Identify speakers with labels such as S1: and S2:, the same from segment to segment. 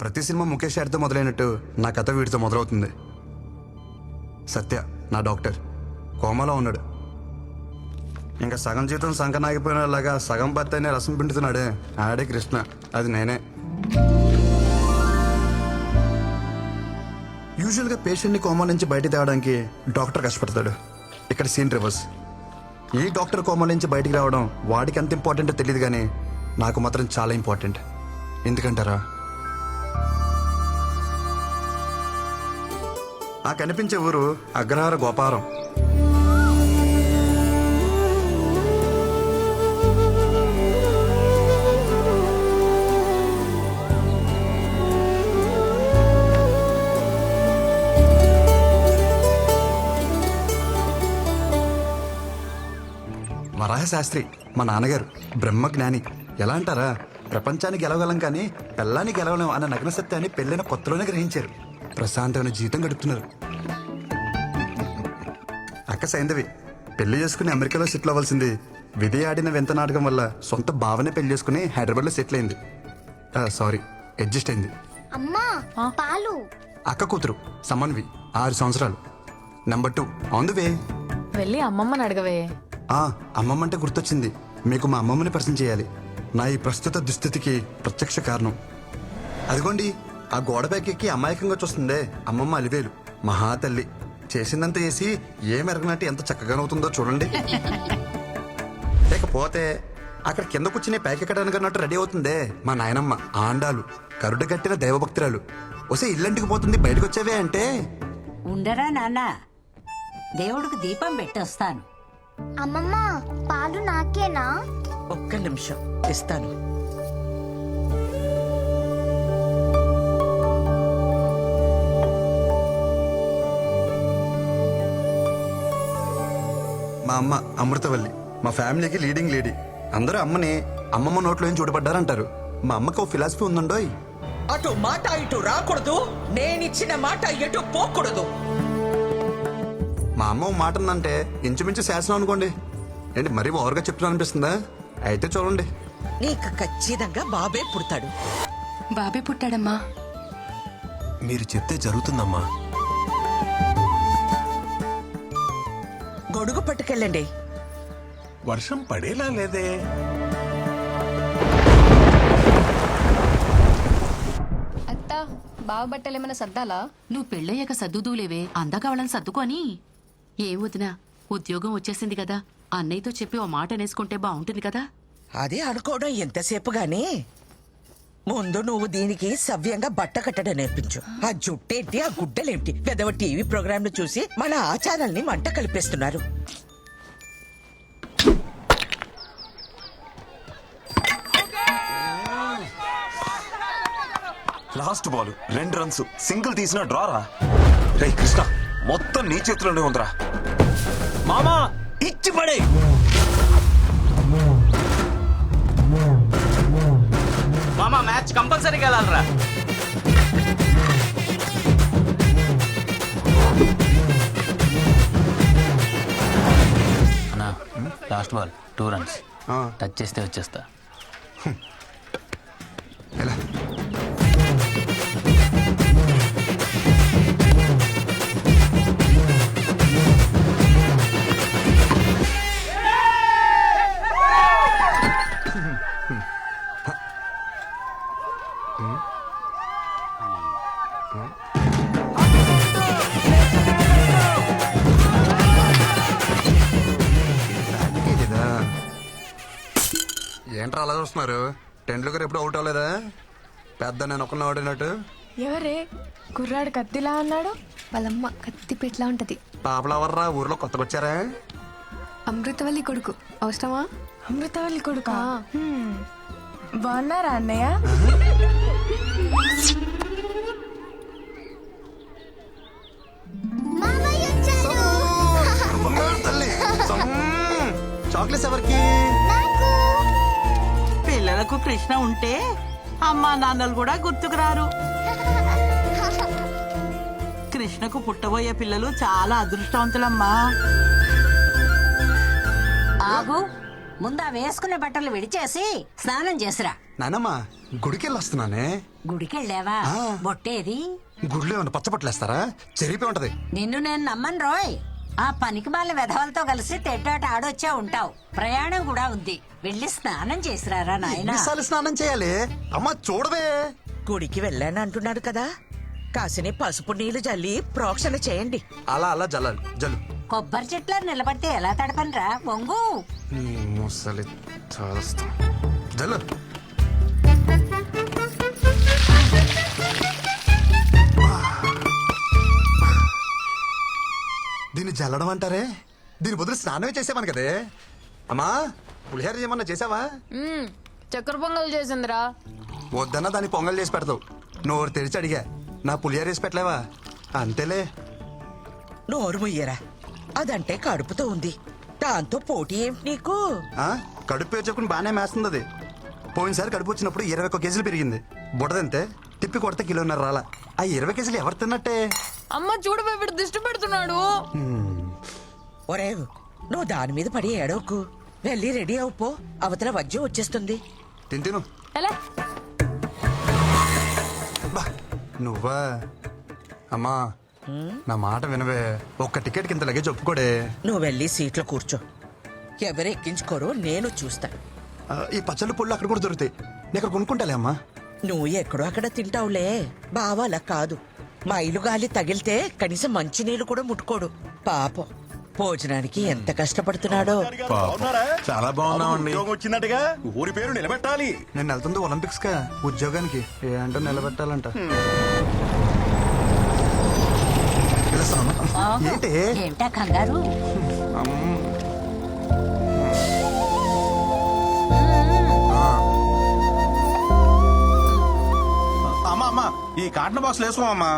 S1: ప్రతి సినిమా ముఖేష్ గారితో మొదలైనట్టు నా కథ వీడితో మొదలవుతుంది. సత్య నా డాక్టర్. కోమాలో ఉన్నాడు. ఇంకా సగం జీవితం సంకనాగిపోయినలాగా సగం భర్త అనే రసం పిండుతున్నాడే ఆడే కృష్ణ. అది నేనే. యూజువల్గా పేషెంట్ని కోమా నుంచి బయట తేవడానికి డాక్టర్ కష్టపడతాడు. ఇక్కడ సీన్ రివర్స్. ఈ డాక్టర్ కోమా నుంచి బయటికి రావడం వాడికి ఎంత ఇంపార్టెంటో తెలియదు కానీ నాకు మాత్రం చాలా ఇంపార్టెంట్. ఎందుకంటారా? ఆ కనిపించే ఊరు అగ్రహార గోపారం. వరాహశాస్త్రి మా నాన్నగారు బ్రహ్మజ్ఞాని ఎలా అంటారా? ప్రపంచాన్ని గెలవగలం కానీ పెళ్ళాన్ని గెలవలేం అన్న నగ్న సత్యాన్ని పెళ్ళైన కొత్తలోనే గ్రహించారు. ప్రశాంతమైన జీవితం గడుపుతున్నారు. అక్క సైందవి పెళ్ళి చేసుకుని అమెరికాలో సెటిల్ అవ్వాల్సింది విధి ఆడిన వింత నాటకం వల్ల సొంత భావనే పెళ్ళి చేసుకుని హైదరాబాద్లో సెటిల్ అయింది. ఆ, సారీ అడ్జస్ట్ అయింది.
S2: అమ్మా పాలు.
S1: అక్క కూతురు సమన్వి ఆరు సంవత్సరాలు. Number two on the way
S3: వెళ్ళి అమ్మమ్మని అడగవే.
S1: ఆ అమ్మమ్మ అంటే గుర్తొచ్చింది. మీకు మా అమ్మమ్మని పరిచయం చేయాలి. నా ఈ ప్రస్తుత దుస్థితికి ప్రత్యక్ష కారణం. అదిగోండి ఆ గోడపైకి ఎక్కి అమాయకంగా చూస్తుందే అమ్మమ్మ అలివేలు. మహా తల్లి చేసిందంతా చేసి ఏ మెరగనట్టు ఎంత చక్కగానవుతుందో చూడండి. లేకపోతే అక్కడ కింద కూర్చుని పైకెక్కడానికి అన్నట్టు రెడీ అవుతుందే మా నాయనమ్మ ఆండాలు కరుడు గట్టిన దైవభక్తురాలు. వసే ఇల్లంటికి పోతుంది బయటకు వచ్చేవే అంటే?
S4: ఉండరా నాన్న? దేవుడికి దీపం పెట్టొస్తాను
S2: అమ్మమ్మ పాలు నాకేనా?
S5: ఒక్క నిమిషం ఇస్తాను.
S1: అమ్మ అమృతవల్లి. మా ఫ్యామిలీకి లీడింగ్ లేడీ. అందరూ అమ్మని అమ్మమ్మ నోట్లో ఏం చూడబడ్డారంటారు మా అమ్మకు ఓ ఫిలాసఫీ ఉందండోయ్.
S5: అటు మాట ఇటు రాకూడదు నేనిచ్చిన మాట ఎటు పోకూడదు.
S1: మా అమ్మ ఓ మాట ఉందంటే ఇంచుమించు శాసనం అనుకోండి. ఏంటి మరీ ఓవర్గా చెప్తున్నా అనిపిస్తుందా? అయితే చూడండి.
S5: నీకు ఖచ్చితంగా బాబే పుడతాడు.
S6: బాబే పుట్టాడమ్మా.
S7: మీరు చెప్తే జరుగుతుందమ్మా.
S5: గొడుగు పట్టుకెళ్ళండి.
S7: వర్షం పడేలా లేదే?
S8: అత్త బావ బట్టలు ఏమైనా సర్దాలా?
S6: నువ్వు పెళ్ళయ్యాక సర్దుదూలేవే అందాక వాళ్ళని సర్దుకొని ఏ వదినా ఉద్యోగం వచ్చేసింది కదా. అన్నయ్యతో చెప్పి ఓ మాట అనేసుకుంటే బాగుంటుంది కదా.
S5: అదే అనుకోవడం ఎంతసేపు గాని. ముందు నువ్వు దీనికి సవ్యంగా బట్ట కట్టడం నేర్పించు. ఆ జుట్టేంటి ఆ గుడ్డలేంటి? పెదవ టీవీ ప్రోగ్రాంలు చూసి మన ఆచారాల్ని మంట కలిపేస్తున్నారు.
S7: లాస్ట్ బాల్ రెండు రన్స్. సింగిల్ తీసిన డ్రారా రే. కృష్ణ మొత్తం నీ చేతిలోనే ఉందిరా. మామా! ఇచ్చి పడే
S9: మామా మ్యాచ్ కంపల్సరీ
S10: అన్నా లాస్ట్ బాల్ టూ రన్స్.
S1: ఆ,
S10: టచ్ చేస్తే వచ్చేస్తా.
S1: ఎలా? ఏంట్రా అలా చూస్తున్నారు? టెండూల్కర్ ఎప్పుడు అవుట్ అవ్వలేదా? పెద్ద నేను ఒక్కరిని ఆడినట్టు
S3: ఎవరే? కుర్రాడు కత్తిలా ఉన్నాడు?
S8: వాళ్ళమ్మ కత్తి పెట్లా ఉంటది.
S1: పాపలవర్రా ఊర్లో కొత్తగా వచ్చారా
S8: అమృతవల్లి కొడుకు. అవసరమా?
S3: అమృతవల్లి కొడుకా. బాగున్నారా అన్నయ్య?
S1: చాక్లెట్స్ ఎవరికి
S11: పిల్లలకు కృష్ణ ఉంటే అమ్మా నాన్నలు కూడా గుర్తుకురారు. కృష్ణకు పుట్టబోయే పిల్లలు చాలా అదృష్టవంతులమ్మా.
S4: ఆగు. ముందు ఆ వేసుకునే బట్టలు విడిచేసి స్నానం చేసిరా.
S1: నానమ్మ గుడికి వెళ్ళి వస్తున్నానే
S4: గుడికెళ్ళావా?
S1: ఆ.
S4: బొట్టేది?
S1: గుడిలో ఏమైనా పచ్చబట్టలేస్తారా చెరిపి ఉంటది.
S4: నిన్ను నేను నమ్మను రోయ్. ఆ పనికి మాల వెధవలతో కలిసి తెడ్డాట ఆడొచ్చే ఉంటావు. ప్రయాణం కూడా ఉంది. వెళ్ళి స్నానం చేసిరారా నాయనా?
S1: ఎన్నిసార్లు స్నానం చేయాలి? అమ్మ చూడవే.
S5: గుడికి వెళ్ళాను అంటున్నాడు కదా. కాసిని పసుపు నీళ్ళు జల్లి ప్రోక్షణ చేయండి.
S1: అలా అలా జల్లాలి. జల్లు.
S4: కొబ్బరి చెట్ల నిలబడితే ఎలా తడపనరా వంగు.
S1: నీ ముసలి చేస్తాం జల్లు దీన్ని జల్లడం అంటారే? దీని బదులు స్నానమే చేసేవాను కదే. అమ్మా పులిహోర ఏమన్నా చేసావా?
S3: చక్కెర పొంగల్ చేసిందిరా.
S1: వద్దన్నా దాన్ని పొంగల్ చేసి పెడతావు. నోరు తెరిచి అడిగా. నా పులిహోర వేసి పెట్టలేవా? అంతేలే.
S5: నోరు ముయ్యరా? అదంటే కడుపుతో ఉంది. దాంతో పోటీ ఏమిటి నీకు?
S1: ఆ? కడుపు పేర్చుకుని బాగానే మేస్తుంది అది పోయినసారి కడుపు వచ్చినప్పుడు ఇరవై ఒక్క కేజీలు పెరిగింది. బుడదంతే తిప్పి కొడితే కిలోన్నర రాలా. ఆ ఇరవై కేజీలు ఎవరు తిన్నట్టే?
S3: అమ్మ చూడు వీడు దిష్టి పెడుతున్నాడు.
S5: ఒరే నువ్వు దాని మీద పడి ఏడవకు. వెళ్ళి రెడీ అవుపో అవతల వజ్జం వచ్చేస్తుంది.
S1: తిని తిను
S3: ఎలా?
S1: బా నువ్వా? అమ్మా నా మాట వినవే. ఒక్క టికెట్ కింద లగేజ్ ఒప్పుకోడే.
S5: నువ్వు వెళ్ళి సీట్లో కూర్చో. ఎవరు ఎక్కించుకోరో నేను చూస్తా.
S1: ఆ, ఈ పచ్చళ్ళు పుళ్ళు అక్కడ కూడా దొరుకుతాయి. నేను అక్కడ కొనుక్కుంటాలే అమ్మా.
S5: నువ్వు ఎక్కడో అక్కడ తింటావులే. బావ అలా కాదు. మైలు గాలి తగిలితే కనీసం మంచినీళ్ళు కూడా ముట్టుకోడు. పాపం. భోజనానికి ఎంత కష్టపడుతున్నాడో.
S7: చాలా బాగున్నామండి.
S12: వచ్చినట్టుగా ఊరి పేరు నిలబెట్టాలి.
S1: నేను వెళ్తుంది ఒలింపిక్స్ కా? ఉద్యోగానికి. ఏ అంటే నిలబెట్టాలంట. ఏంటి?
S4: ఏమిటా కంగారు?
S12: అమ్మా. అమ్మా ఈ కాటన్ బాక్స్ వేసుకోమమ్మా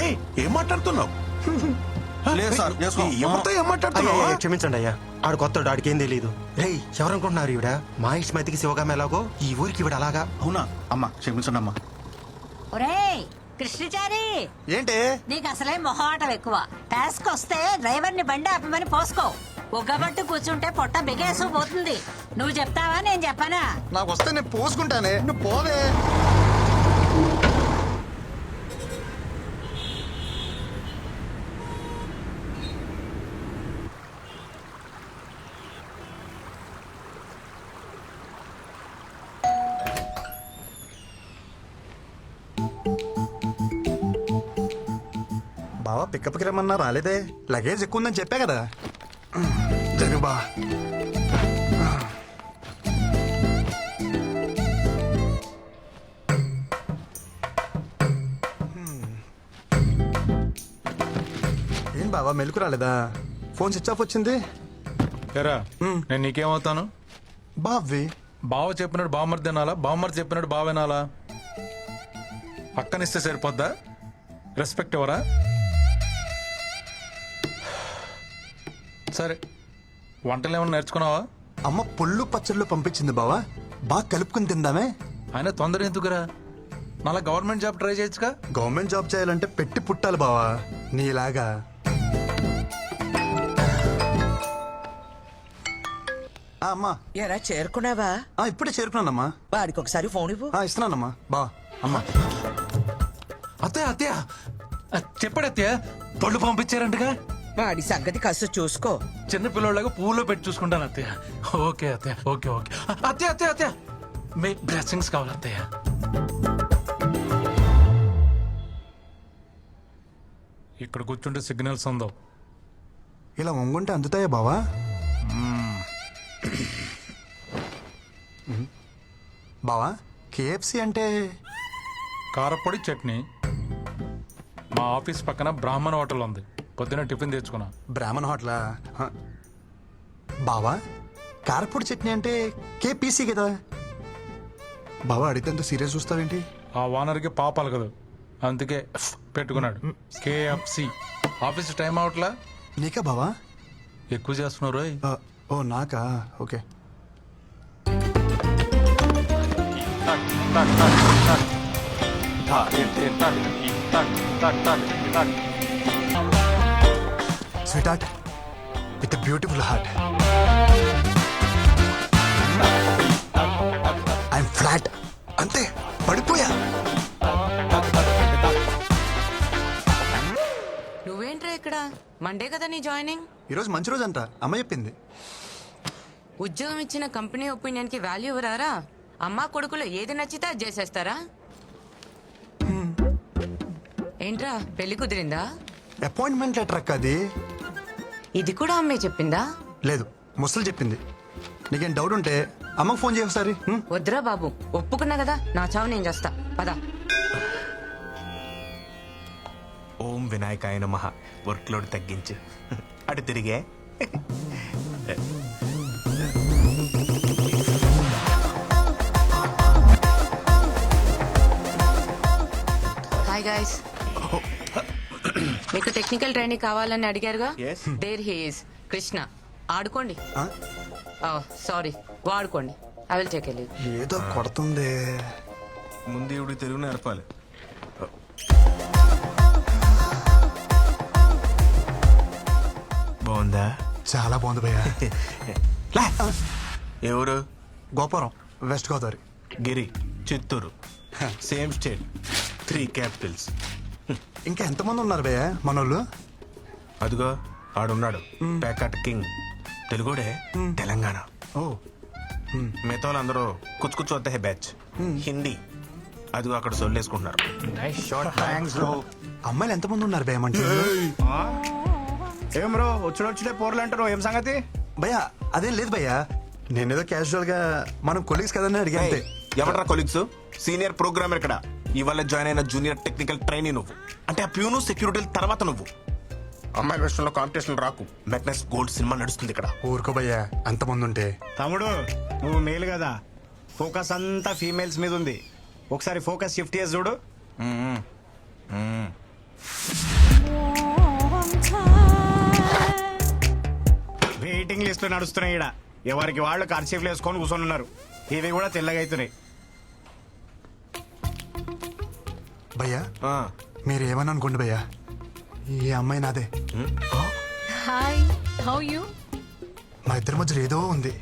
S7: ఏయ్ ఏం మాట్లాడుతున్నావు?
S12: లేదు సార్ వేసుకో
S7: ఎవరితో ఏం మాట్లాడుతున్నావు?
S12: క్షమించండి అయ్యా ఆడు కొత్త ఆడికి ఏం తెలియదు రే ఎవరనుకుంటున్నారు ఈవిడ? మా ఇష్టమైతికి శివగామ ఎలాగో? ఈ ఊరికి ఈవిడ అలాగా? అవునా? అమ్మా క్షమించండి అమ్మా
S4: ఒరేయ్ కృష్ణచారి!
S1: ఏంటి?
S4: నీకు అసలే మొహమాటం ఎక్కువ. టాస్క్ వస్తే డ్రైవర్ని బండి ఆపమని పోసుకో. ఉగ్గబట్టు కూర్చుంటే పొట్ట బిగేసు పోతుంది నువ్వు చెప్తావా? నేను చెప్పనా?
S1: నాకు వస్తే నేను పోసుకుంటానే. నువ్వు పోవే. పికప్కి రమ్మన్నా రాలేదే. లగేజ్ ఎక్కువ ఉందని చెప్పా కదా. జరుగు బా. ఏం బావా మెలకు రాలేదా? ఫోన్ స్విచ్ ఆఫ్ వచ్చింది.
S13: ఎరా నేను నీకేమవుతాను?
S1: బావి.
S13: బావ చెప్పినట్టు బామ్మర్ తినాలా బామ్మర్ చెప్పినట్టు బావ వినాలా? పక్కనిస్తే సరిపోద్దా? రెస్పెక్ట్ ఎవరా? సరే వంటలు ఏమైనా నేర్చుకున్నావా?
S1: అమ్మ పుల్లు పచ్చళ్ళు పంపించింది బావా. బాగా కలుపుకుని తిందామే.
S13: ఆయన తొందర ఎందుకురా? మళ్ళా గవర్నమెంట్ జాబ్ ట్రై చేయొచ్చుగా?
S1: గవర్నమెంట్ జాబ్ చేయాలంటే పెట్టి పుట్టాలి బావా. నీలాగా. ఆ, అమ్మా.
S5: ఎరా చేరుకున్నావా?
S1: ఆ, ఇప్పుడే చేరుకున్నానమ్మా.
S5: వాడికి ఒకసారి ఫోన్ ఇవ్వు.
S1: ఆ, ఇస్తున్నానమ్మా. బా అమ్మా.
S13: అత్తయ్య అత్తయ్య. ఆ, చెప్పాడు అత్తయ్య పళ్ళు పంపించారంటగా?
S5: వాడి సంగతి కాస్త చూసుకో.
S13: చిన్న పిల్లోళ్ళగా పూలో పెట్టి చూసుకుంటాను అత్తయ్య. ఓకే అత్తయ్య. Okay okay. అత్తయ్య అత్తయ్య అత్తయ్య. మీ బ్లెస్సింగ్స్ కావాలి అత్తయ్య. ఇక్కడ కూర్చుంటే సిగ్నల్స్ ఉందో
S1: ఇలా వంగుంటే అందుతాయా బావా. బావా కేఎఫ్సి అంటే?
S13: కారపొడి చట్నీ. మా ఆఫీస్ పక్కన బ్రాహ్మణ హోటల్ ఉంది. పొద్దున టిఫిన్ తెచ్చుకున్నా
S1: బ్రాహ్మణ్ హోటలా హ. బావా కారపూడి చట్నీ అంటే కేపీసీ కదా బావా అడిగితే అంత సీరియస్ చూస్తావేంటి
S13: ఆ ఓనర్కి పాపాలు కదా అందుకే పెట్టుకున్నాడు కేఎఫ్సి ఆఫీస్ టైం అవట్లా
S1: నీకా బావా
S13: ఎక్కువ చేస్తున్నారు రోయ్.
S1: ఆ, ఓ నాకా okay sweet heart with beautiful heart flat అంతే పడిపోయా.
S6: నువ్వేంట్రా ఇక్కడ? మండే కదా నీ జాయినింగ్
S1: ఈరోజు మంచి రోజు అంట అమ్మ చెప్పింది.
S6: ఉద్యోగం ఇచ్చిన కంపెనీ ఒపీనియన్కి వాల్యూ ఇవ్వరారా? అమ్మా కొడుకులు ఏది నచ్చితే అది చేసేస్తారా? ఏంట్రా పెళ్ళి కుదిరిందా?
S1: అపాయింట్మెంట్ లెటర్ అక్క అది.
S6: ఇది కూడా అమ్మే చెప్పిందా?
S1: లేదు ముసలు చెప్పింది. నీకేం డౌట్ ఉంటే అమ్మకు ఫోన్ చేయ ఒకసారి హ్మ్?
S6: వద్దురా బాబు ఒప్పుకున్నా కదా నా చావు నేను చేస్తా. పదా.
S7: ఓం వినాయకాయ నమః వర్క్ లోడ్ తగ్గించు. అటు తిరిగే.
S6: హాయ్ గాయస్ మీకు టెక్నికల్ ట్రైనింగ్ కావాలని అడిగారుగా?
S7: Yes.
S6: దేర్ హీస్ కృష్ణ ఆడుకోండి.
S1: ఆ?
S6: సారీ వాడుకోండి. ఐ విల్ టేక్ లీవ్
S1: ఏదో కొడుతుంది.
S7: ముందు ఇవిడికి తెలుగు నేర్పాలి. బాగుందా?
S1: చాలా బాగుంది భయ్యా.
S7: లే. ఎవరు?
S1: గోపురం west Godavari.
S7: Giri Chittoor. Same state three capitals
S1: ఇంకా ఎంతమంది ఉన్నారు భయ్యా? మనోళ్ళు?
S7: అదిగో ఆడున్నాడు. Packet king. తెలుగుడే? తెలంగాణ.
S1: ఓ.
S7: మిగతా వాళ్ళందరూ కుచ్చు కుచ్చు వద్ద హే బ్యాచ్. హిందీ. అదిగో అక్కడ సొల్లేసుకుంటున్నారు.
S1: అమ్మాయిలు ఎంతమంది ఉన్నారు భయ్యా మన team లో?
S12: ఏం బ్రో వచ్చుడు వచ్చుడే పోర్లు అంటారు. ఏం సంగతి?
S1: భయ్యా అదేం లేదు భయ్యా. నేనేదో క్యాజువల్గా మనం కొలీగ్స్ కదని అడిగా అంతే.
S7: ఎవరా కొలీగ్స్ సీనియర్ ప్రోగ్రామర్ ఇక్కడ. ఇవాళ జాయిన్ అయిన జూనియర్ టెక్నికల్ ట్రైనీ నువ్వు. అంటే ఆ ప్యూను సెక్యూరిటీ తర్వాత నువ్వు. అమ్మాయి విషయంలో కాంపిటీషన్ రాకు. మెగ్నస్ గోల్డ్ సినిమా నడుస్తుంది ఇక్కడ.
S1: ఊరుకో భయ్యా అంతమంది ఉంటే
S12: తమ్ముడు నువ్వు మేలు కదా. ఫోకస్ అంతా ఫీమేల్స్ మీద ఉంది. ఒకసారి ఫోకస్ షిఫ్ట్ చేసి చూడు. వెయిటింగ్ లిస్ట్ నడుస్తున్నాయి ఇక్కడ ఎవరికి వాళ్ళు కర్చీఫ్లు వేసుకొని కూర్చొని ఉన్నారు. ఇవి కూడా తెల్లగా అవుతున్నాయి
S1: భయ్యా మీరు ఏమని అనుకోండి భయ్యా ఈ అమ్మాయి నాదే.
S3: Hi how you?
S1: మా ఇద్దరి మధ్యలో ఏదో ఉంది.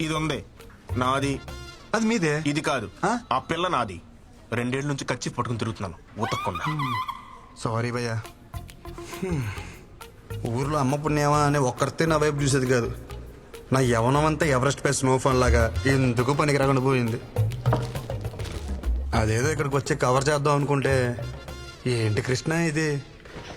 S7: ఇది ఉంది నాది.
S1: అది మీదే?
S7: ఇది కాదు.
S1: ఆ?
S7: పిల్ల నాది. రెండేళ్ళ నుంచి కచ్చి పట్టుకుని తిరుగుతున్నాను. ఉతక్కుండా.
S1: సారీ భయ్యా. ఊర్లో అమ్మ పుణ్యమా అని ఒక్కరితే నా వైపు చూసేది కాదు. నా యవనం అంతా ఎవరెస్ట్ పై స్నోఫాన్ లాగా ఎందుకు పనికి రాకుండా పోయింది? అదేదో ఇక్కడికి వచ్చి కవర్ చేద్దాం అనుకుంటే ఏంటి కృష్ణ ఇది?